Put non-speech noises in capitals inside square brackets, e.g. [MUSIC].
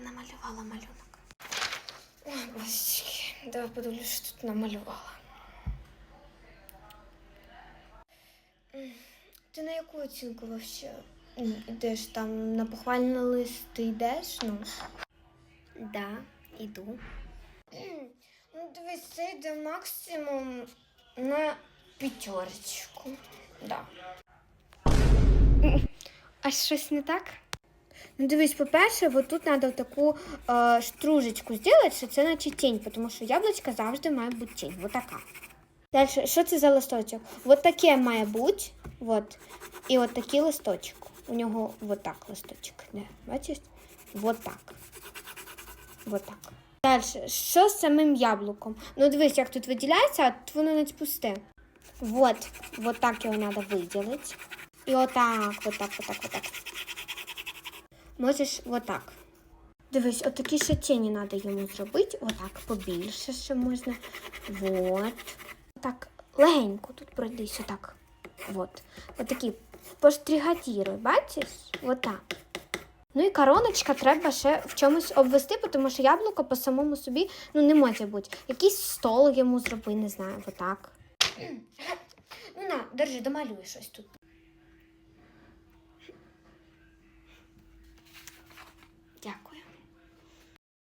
я намалювала малюнок. Ой, божечки, давай подивлюсь, що тут намалювала. Ти на яку оцінку вообще йдеш там на похвальний лист ти йдеш? Ну? Да, іду. Ну, дивись, це йде максимум на п'ятерочку. Да. А щось не так? Ну, дивись, по-перше, вот тут треба таку е, стружечку зробити, що це наче тінь, тому що яблучка завжди має бути тінь. Вот така. Далі, що це за листочок? Вот таке має бути. Вот. І от такий листочок. У нього вот так листочок. Не, бачиш? Вот так. Вот так. Далі, що з самим яблуком? Ну, дивись, як тут виділяється, а тут воно не пусте. Вот, вот так його треба виділити. І отак, отак, отак, отак. Можеш отак. Дивись, отакі ще тіні треба йому зробити. Отак, побільше ще можна. Вот. Так, легенько тут пройдись, отак. Вот. Отакі поштригатіруй, бачиш? Отак. Ну і короночка треба ще в чомусь обвести, тому що яблуко по самому собі ну, не може бути. Якийсь стол йому зроби, не знаю, отак. [CLEARS THROAT] Ну на, держи, домалюй щось тут.